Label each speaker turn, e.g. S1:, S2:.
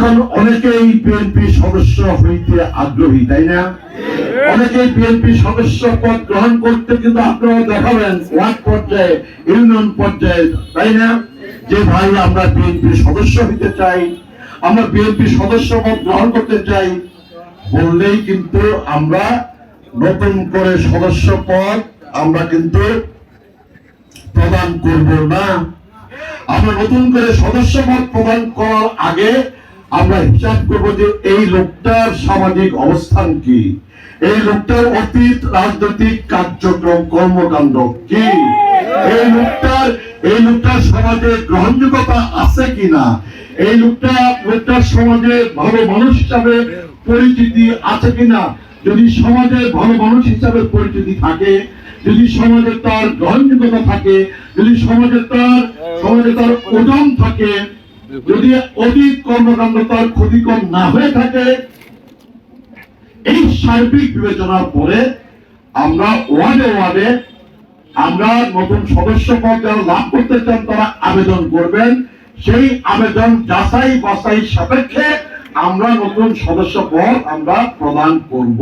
S1: এখন অনেকেই বিএনপি সদস্য হইতে আগ্রহী তাই না? অনেকেই বিএনপি সদস্য পদ গ্রহণ করতে কিন্তু আপনারা দেখাবেন ওয়ার্ড পর্যায়ে ইউনিয়ন পর্যায়ে তাই না? যে ভাই আমরা বিএনপি সদস্য হইতে চাই আমরা বিএনপি সদস্য পদ গ্রহণ করতে চাই বললেই কিন্তু আমরা নতুন করে সদস্য পদ আমরা কিন্তু প্রদান করব না। আমরা নতুন করে সদস্য পদ প্রদান করার আগে আমরা হিসাব করব যে এই লোকটার সামাজিক অবস্থান কি? এই লোকটার অতীত, রাজনৈতিক কার্যক্রম, কর্মকাণ্ড কি? এই লোকটার এই লোকটার সমাজে গ্রহণযোগ্যতা আছে কিনা? এই লোকটা, লোকটার সমাজে ভালো মানুষ হিসাবে পরিচিতি আছে কিনা? যদি সমাজে ভালো মানুষ হিসাবে পরিচিতি থাকে, যদি সমাজে তার গ্রহণযোগ্যতা থাকে, যদি সমাজে তার সমাজে তার ওজন থাকে যদি অধিক কর্মকাণ্ড তার ক্ষতিকর না হয়ে থাকে, এই সার্বিক বিবেচনার পরে আমরা ওয়ার্ডে ওয়ার্ডে আমরা নতুন সদস্য পদ লাভ করতে চান, তারা আবেদন করবেন। সেই আবেদন যাচাই বাছাই সাপেক্ষে আমরা নতুন সদস্য পদ আমরা প্রদান করব।